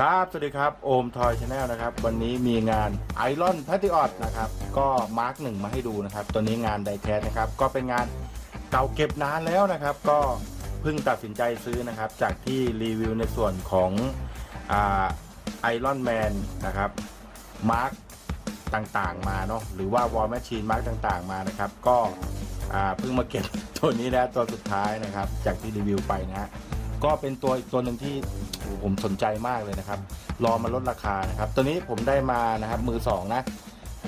ครับ สวัสดีครับ โอมทอยชาแนลนะครับ วันนี้มีงานไอรอนแพติออ t นะครับ ก็มาร์กหนึ่งมาให้ดูนะครับ ตัวนี้งานไดแคสนะครับ ก็เป็นงานเก่าเก็บนานแล้วนะครับ ก็เพิ่งตัดสินใจซื้อนะครับ จากที่รีวิวในส่วนของไอรอนแมนนะครับ มาร์กต่างๆมาเนาะ หรือว่าวอลแมชชีนมาร์กต่างๆมานะครับ ก็เพิ่งมาเก็บตัวนี้นะตัวสุดท้ายนะครับ จากที่รีวิวไปนะฮะ ก็เป็นตัวอีกตัวหนึ่งที่ผมสนใจมากเลยนะครับ รอมาลดราคานะครับ ตัวนี้ผมได้มานะครับ มือสองนะ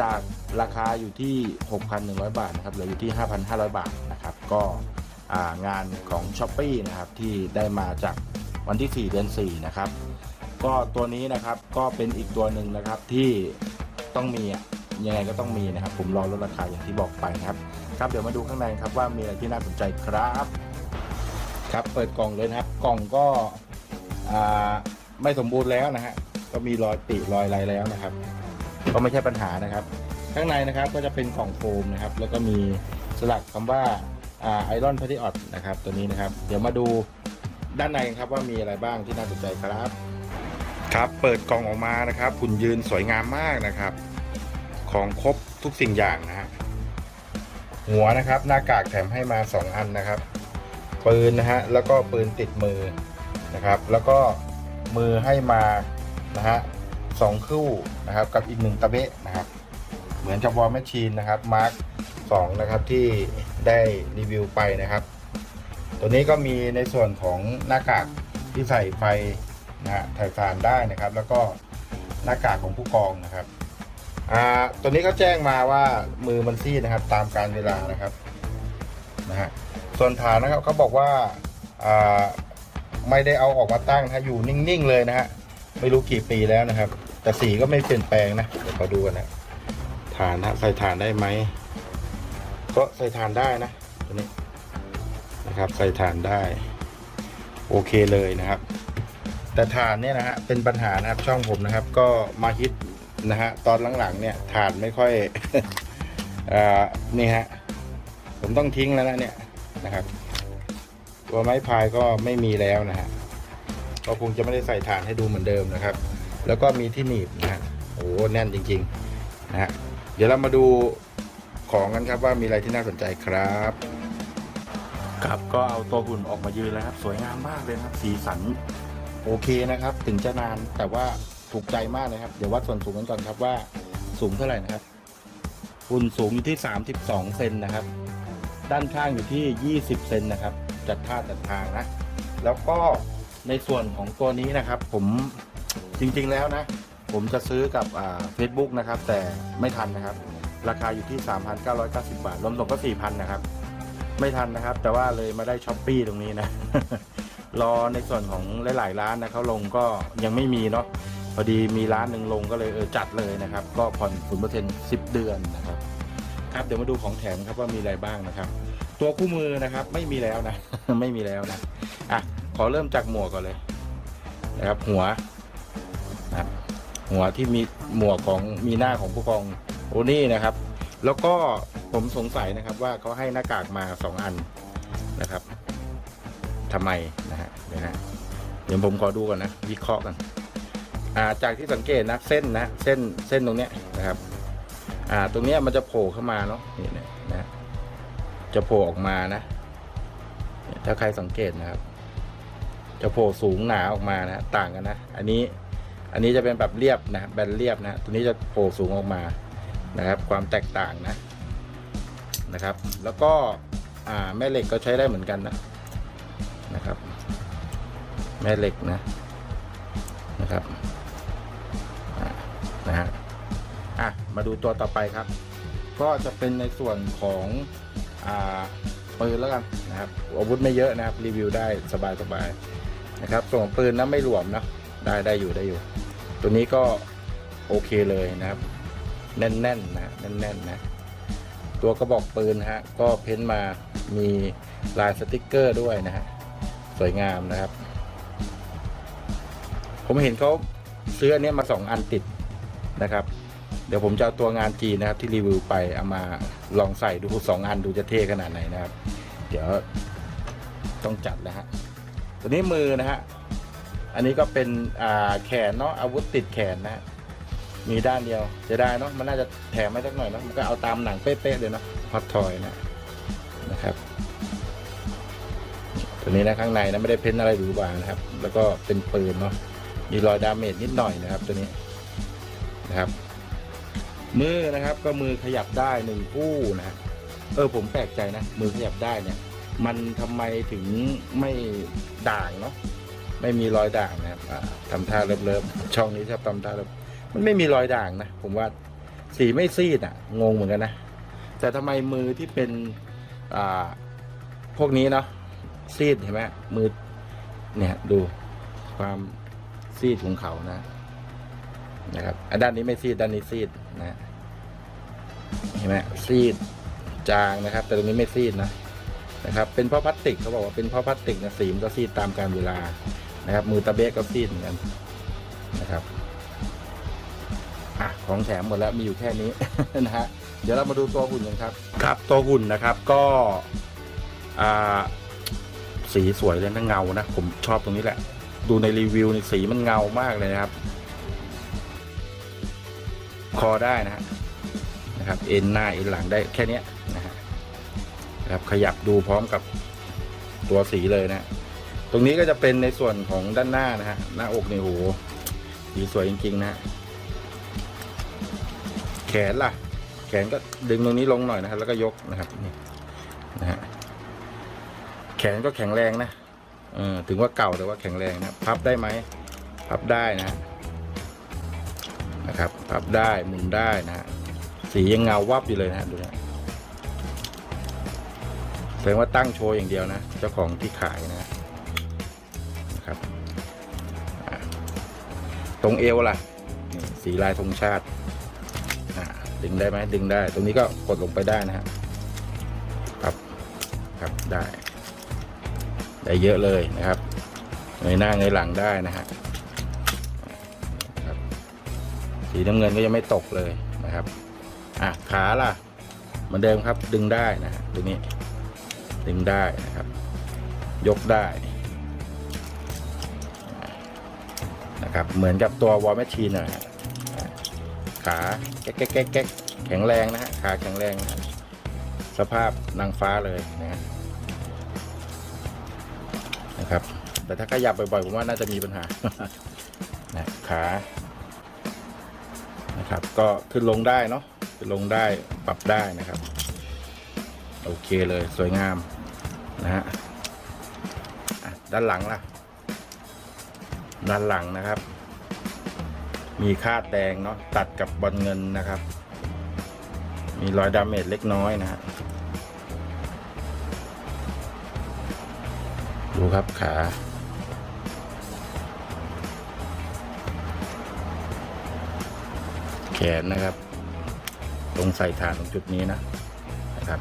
จากราคาอยู่ที่ 6,100 บาทนะครับเหลืออยู่ที่ 5,500 บาทนะครับ ก็งานของ s h อ p e e นะครับที่ได้มาจากวันที่ 4 เดือน 4 นะครับ ก็ตัวนี้นะครับก็เป็นอีกตัวหนึ่งนะครับที่ต้องมีอะยังไงก็ต้องมีนะครับ ผมรอลดราคาอย่างที่บอกไปนะครับ ครับเดี๋ยวมาดูข้างในครับว่ามีอะไรที่น่าสนใจครับ ครับเปิดกล่องเลยนะครับ กล่องก็ไม่สมบูรณ์แล้วนะฮะก็มีรอยปิรอยอะไรแล้วนะครับ ก็ไม่ใช่ปัญหานะครับ ข้างในนะครับก็จะเป็นกล่องโฟมนะครับ แล้วก็มีสลักคำว่าไอรอนพาริออตนะครับ ตัวนี้นะครับ เดี๋ยวมาดูด้านในกันครับว่ามีอะไรบ้างที่น่าสนใจครับ ครับเปิดกล่องออกมานะครับหุ่นยืนสวยงามมากนะครับ ของครบทุกสิ่งอย่างนะฮะหัวนะครับหน้ากากแถมให้มา 2 อันนะครับ ปืนนะฮะแล้วก็ปืนติดมือนะครับ แล้วก็มือให้มานะฮะสองคู่นะครับกับอีกหนึ่งตะเบะนะครับ เหมือนกับวอลแมชชีนนะครับมาร์คสองนะครับที่ได้รีวิวไปนะครับ ตัวนี้ก็มีในส่วนของหน้ากากที่ใส่ไฟนะฮะถ่ายฟานได้นะครับ แล้วก็หน้ากากของผู้กองนะครับอ่าตัวนี้เขาแจ้งมาว่ามือมันซีดนะครับ ตามการเวลานะครับ นะฮะส่วนฐานนะครับเขาบอกว่าไม่ได้เอาออกมาตั้งนะอยู่นิ่งๆเลยนะฮะไม่รู้กี่ปีแล้วนะครับ แต่สีก็ไม่เปลี่ยนแปลงนะเดี๋ยวเขอดูกันนะฐานฮะใส่ฐานได้ไหมก็ใส่ฐานได้นะตัวนี้นะครับใส่ฐานได้ โอเคเลยนะครับ แต่ฐานเนี่ยนะฮะเป็นปัญหานะครับช่องผมนะครับ ก็มาฮิตนะฮะตอนหลังๆเนี่ยฐานไม่ค่อยอ่านี่ฮะ ผมต้องทิ้งแล้วนะเนี่ยนะครับ ตัวไม้พายก็ไม่มีแล้วนะฮะก็คงจะไม่ได้ใส่ฐานให้ดูเหมือนเดิมนะครับ แล้วก็มีที่หนีบนะฮะโอ้โหแน่นจริงๆนะฮะเดี๋ยวเรามาดูของกันครับว่ามีอะไรที่น่าสนใจครับ ครับก็เอาตัวหุ่นออกมายืนแล้วครับ สวยงามมากเลยนะครับ สีสันโอเคนะครับ ถึงจะนานแต่ว่าถูกใจมากเลยครับ เดี๋ยววัดส่วนสูงกันก่อนครับว่าสูงเท่าไหร่นะครับหุ่นสูงอยู่ที่ 32เซนนะครับ ด้านข้างอยู่ที่ 20 เซนนะครับ จัดท่าจัดทางนะ แล้วก็ในส่วนของตัวนี้นะครับ ผมจริงๆแล้วนะ ผมจะซื้อกับเฟซบุ๊กนะครับ แต่ไม่ทันนะครับ ราคาอยู่ที่ 3,990 บาท รวมส่งก็ 4,000 นะครับ ไม่ทันนะครับ แต่ว่าเลยมาได้ช้อปปีตรงนี้นะ รอในส่วนของหลายๆร้านนะเขาลงก็ยังไม่มีเนาะพอดีมีร้านหนึ่งลงก็เลยเออจัดเลยนะครับ ก็ผ่อนศูนย์เปอร์เซ็นต์สิบเดือนนะครับ ครับเดี๋ยวมาดูของแถมครับว่ามีอะไรบ้างนะครับ ตัวคู่มือนะครับไม่มีแล้วนะ ไม่มีแล้วนะอะขอเริ่มจากหมวกก่อนเลยนะครับหัวนะครับหัวที่มีหมวกของมีหน้าของผู้กองโอนี่นะครับ แล้วก็ผมสงสัยนะครับว่าเขาให้หน้ากากมาสองอันนะครับทำไมนะฮะเดี๋ยวนะเดี๋ยวผมขอดูก่อนนะวิเคราะห์กันอ่าจากที่สังเกตนะเส้นนะเส้นเส้นตรงเนี้ยนะครับ อ่า ตรงเนี้ยมันจะโผล่เข้ามาเนาะนี่นะนะ จะโผล่ออกมานะ ถ้าใครสังเกตนะครับ จะโผล่สูงหนาออกมานะต่างกันนะ อันนี้ อันนี้จะเป็นแบบเรียบนะแบนเรียบนะตัวนี้จะโผล่สูงออกมานะครับ ความแตกต่างนะนะครับ แล้วก็อ่าแม่เหล็กก็ใช้ได้เหมือนกันนะนะครับ แม่เหล็กนะ มาดูตัวต่อไปครับ ก็จะเป็นในส่วนของอ่าปืนแล้วกันนะครับอาวุธไม่เยอะนะครับรีวิวได้สบายๆนะครับส่วนปืนนะไม่หลวมนะได้ได้อยู่ได้อยู่ ตัวนี้ก็โอเคเลยนะครับ แน่นๆนะแน่นๆนะตัวกระบอกปืนฮะก็เพ้นท์มามีลายสติกเกอร์ด้วยนะฮะสวยงามนะครับ ผมเห็นเขาซื้ออันนี้มาสองอันติดนะครับ เดี๋ยวผมจะเอาตัวงานจีนนะครับที่รีวิวไปเอามาลองใส่ดูสองอันดูจะเท่ขนาดไหนนะครับ เดี๋ยวต้องจัดแล้วฮะตัวนี้มือนะฮะอันนี้ก็เป็นแขนเนาะอาวุธติดแขนนะมีด้านเดียวจะได้เนาะมันน่าจะแถมไม่สักหน่อยเนาะมันก็เอาตามหนังเป๊ะๆเลยเนาะฮอตทอยนะนะครับ ตัวนี้นะข้างในนะไม่ได้เพ้นอะไรหรูหรานะครับ แล้วก็เป็นปืนเนาะมีรอยดาเมจนิดหน่อยนะครับ ตัวนี้นะครับ มือนะครับก็มือขยับได้หนึ่งคู่นะเออผมแปลกใจนะ มือขยับได้เนี่ย มันทำไมถึงไม่ด่างเนาะไม่มีรอยด่างนะครับอ่าท่าเลิฟๆช่องนี้ชอบทำท่าเลิฟมันไม่มีรอยด่างนะผมว่าสีไม่ซีดอะ งงเหมือนกันนะ แต่ทำไมมือที่เป็นอ่าพวกนี้เนาะซีดเห็นไหมมือเนี่ยดูความซีดของเขานะ นะครับอันด้านนี้ไม่ซีดด้านนี้ซีดนะเห็นไหมซีดจางนะครับ แต่ตรงนี้ไม่ซีดนะนะครับ เป็นเพราะพลาสติกเขาบอกว่าเป็นเพราะพลาสติกนะสีมันก็ซีดตามกาลเวลานะครับ มือตะเบกก็ซีดเหมือนกันนะครับอะของแถมหมดแล้วมีอยู่แค่นี้นะฮะเดี๋ยวเรามาดูตัวหุ่นกันครับ ครับตัวหุ่นนะครับก็อ่าสีสวยเลยนะเงานะผมชอบตรงนี้แหละ ดูในรีวิวในสีมันเงามากเลยนะครับ คอได้นะฮะนะครับ เอ็นหน้าเอ็นหลังได้แค่นี้นะฮะนะครับขยับดูพร้อมกับตัวสีเลยนะ ตรงนี้ก็จะเป็นในส่วนของด้านหน้านะฮะหน้าอกนี่โหสีสวยจริง ๆ นะฮะแขนล่ะ แขนก็ดึงตรงนี้ลงหน่อยนะครับแล้วก็ยกนะครับนี่นะฮะแขนก็แข็งแรงนะเออถึงว่าเก่าแต่ว่าแข็งแรงนะพับได้ไหมพับได้นะ นะครับพับได้หมุนได้นะฮะสียังเงาวับอยู่เลยนะฮะดูนะแสดงว่าตั้งโชว์อย่างเดียวนะ เจ้าของที่ขายนะนะครับ ตรงเอวล่ะสีลายธงชาติดึงได้ไหมดึงได้ ตรงนี้ก็กดลงไปได้นะฮะครับครับได้ ได้เยอะเลยนะครับเงยหน้าเงยหลังได้นะฮะ สีน้ำเงินก็ยังไม่ตกเลยนะครับอะขาล่ะเหมือนเดิมครับดึงได้นะตรงนี้ดึงได้นะครับ ยกได้นะครับเหมือนกับตัววอลแมชชีนนะฮะขาแก๊กแก๊กแก๊กแข็งแรงนะฮะขาแข็งแรงนะสภาพนางฟ้าเลยนะนะครับแต่ถ้าขยับบ่อยๆผมว่าน่าจะมีปัญหานะขา นะครับ ก็ขึ้นลงได้เนาะขึ้นลงได้ปรับได้นะครับ โอเคเลยสวยงามนะฮะอะด้านหลังล่ะ ด้านหลังนะครับ มีคาดแดงเนาะตัดกับบอลเงินนะครับ มีรอยดาเมจเล็กน้อยนะฮะดูครับขา ขนนะครับ ตรงใส่ฐานตรงจุดนี้นะนะครับ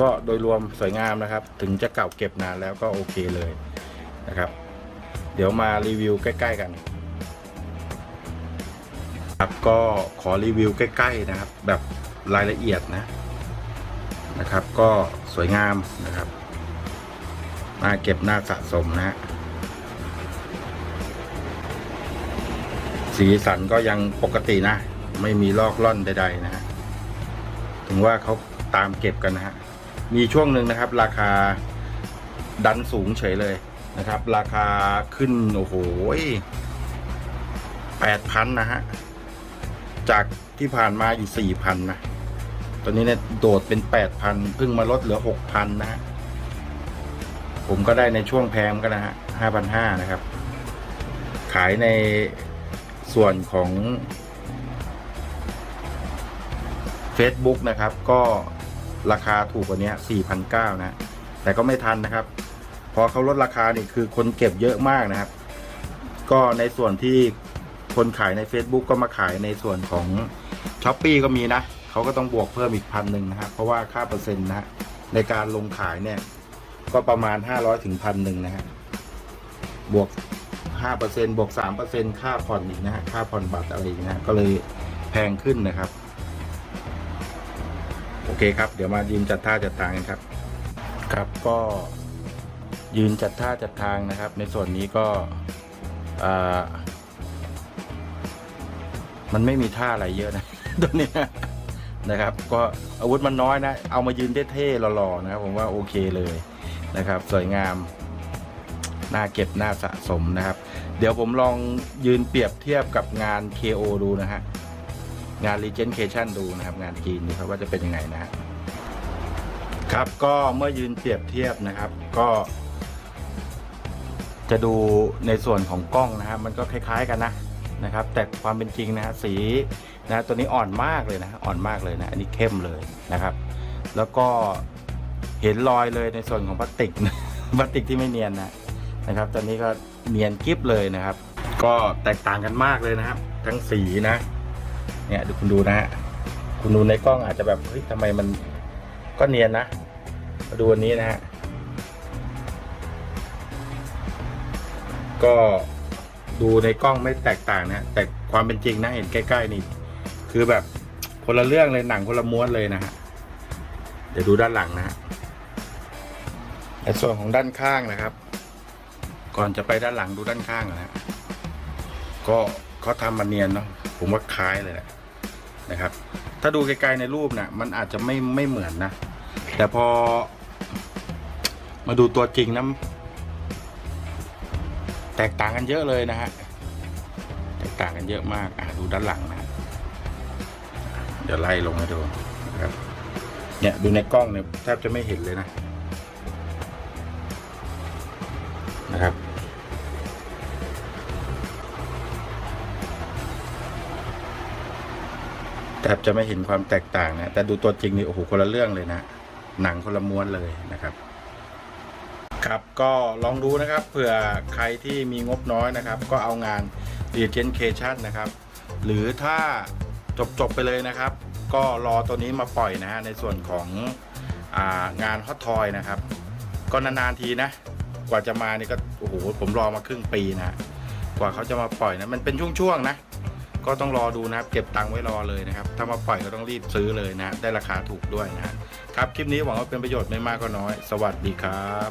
ก็โดยรวมสวยงามนะครับ ถึงจะเก่าเก็บนานแล้วก็โอเคเลยนะครับ เดี๋ยวมารีวิวใกล้ ๆ กันครับก็ขอรีวิวใกล้ ๆ นะครับ แบบรายละเอียดนะนะครับ ก็สวยงามนะครับน่าเก็บหน่าสะสมนะฮะ สีสันก็ยังปกตินะ ไม่มีลอกล่อนใด ๆ นะฮะ ถึงว่าเขาตามเก็บกันนะฮะ มีช่วงหนึ่งนะครับ ราคาดันสูงเฉยเลยนะครับ ราคาขึ้น โอ้โหแปดพันนะฮะ จากที่ผ่านมาอยู่สี่พันนะ ตอนนี้เนี่ยโดดเป็นแปดพันเพิ่งมาลดเหลือหกพันนะฮะ ผมก็ได้ในช่วงแพงกันนะฮะห้าพันห้านะครับ ขายใน ส่วนของ Facebook นะครับ ก็ราคาถูกกว่านี้4,900นะ แต่ก็ไม่ทันนะครับ พอเขาลดราคานี่คือคนเก็บเยอะมากนะครับ ก็ในส่วนที่คนขายใน Facebook ก็มาขายในส่วนของ s h อ p e e ก็มีนะ เขาก็ต้องบวกเพิ่มอีกพันหนึ่งนะครับ เพราะว่าค่าเปอร์เซ็นต์นะฮะในการลงขายเนี่ย ก็ประมาณ 500ถึงพันหนึ่งนะฮะบวก 5%บวก 3%ค่าผ่อนอีกนะฮะค่าผ่อนบัตรอะไรอีกนะฮะก็เลยแพงขึ้นนะครับ โอเคครับ เดี๋ยวมายืนจัดท่าจัดทางกันครับ ครับก็ยืนจัดท่าจัดทางนะครับ ในส่วนนี้ก็อ่ามันไม่มีท่าอะไรเยอะนะตัวเนี้ยนะครับ ก็อาวุธมันน้อยนะ เอามายืนเท่ๆหล่อๆนะครับ ผมว่าโอเคเลยนะครับ สวยงาม น่าเก็บน่าสะสมนะครับ เดี๋ยวผมลองยืนเปรียบเทียบกับงาน KO ดูนะฮะ งาน Regeneration ดูนะครับ งานจีนดูครับว่าจะเป็นยังไงนะฮะครับก็เมื่อยืนเปรียบเทียบนะครับก็ จะดูในส่วนของกล้องนะครับมันก็คล้ายๆกันนะนะครับ แต่ความเป็นจริงนะฮะสีนะตัวนี้อ่อนมากเลยนะอ่อนมากเลยนะอันนี้เข้มเลยนะครับ แล้วก็เห็นรอยเลยในส่วนของพลาสติกพลาสติกที่ไม่เนียนนะ นะครับ ตอนนี้ก็เนียนกริบเลยนะครับ ก็แตกต่างกันมากเลยนะครับ ทั้งสีนะ เนี่ยดูคุณดูนะฮะคุณดูในกล้องอาจจะแบบเฮ้ยทำไมมันก็เนียนนะมาดูอันนี้นะฮะก็ดูในกล้องไม่แตกต่างนะแต่ความเป็นจริงนะเห็นใกล้ๆนี่ คือแบบคนละเรื่องเลยหนังคนละม้วนเลยนะฮะเดี๋ยวดูด้านหลังนะฮะในส่วนของด้านข้างนะครับ ก่อนจะไปด้านหลังดูด้านข้างนะฮะก็เขาทำมาเนียนเนาะผมว่าคล้ายเลยแหละนะครับ ถ้าดูไกลๆในรูปนะ่ะ มันอาจจะไม่ไม่เหมือนนะ แต่พอ มาดูตัวจริงนะแตกต่างกันเยอะเลยนะฮะแตกต่างกันเยอะมากอะดูด้านหลังนะเดี๋ยวไล่ลงมาดูนะครับเนี่ยดูในกล้องเนี่ยแทบจะไม่เห็นเลยนะ บจะไม่เห็นความแตกต่างนะ แต่ดูตัวจริงนี่โอ้โหคนละเรื่องเลยนะ หนังคนละม้วนเลยนะครับ ครับก็ลองดูนะครับเผื่อใครที่มีงบน้อยนะครับ ก็เอางาน Regeneration นะครับ หรือถ้าจบจบไปเลยนะครับ ก็รอตัวนี้มาปล่อยนะฮะในส่วนของอางานฮอตทอยนะครับ ก็นานๆทีนะ กว่าจะมานี่ก็โอ้โหผมรอมาครึ่งปีนะ กว่าเขาจะมาปล่อยนะมันเป็นช่วงๆนะ ก็ต้องรอดูนะครับ เก็บตังค์ไว้รอเลยนะครับ ถ้ามาปล่อยก็ต้องรีบซื้อเลยนะ ได้ราคาถูกด้วยนะครับ คลิปนี้หวังว่าเป็นประโยชน์ไม่มากก็น้อย สวัสดีครับ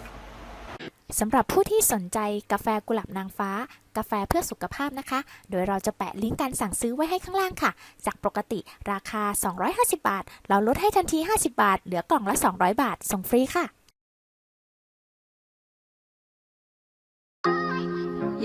สำหรับผู้ที่สนใจกาแฟกุหลาบนางฟ้า กาแฟเพื่อสุขภาพนะคะ โดยเราจะแปะลิงก์การสั่งซื้อไว้ให้ข้างล่างค่ะ จากปกติราคา 250 บาท เราลดให้ทันที 50 บาท เหลือกล่องละ 200 บาท ส่งฟรีค่ะ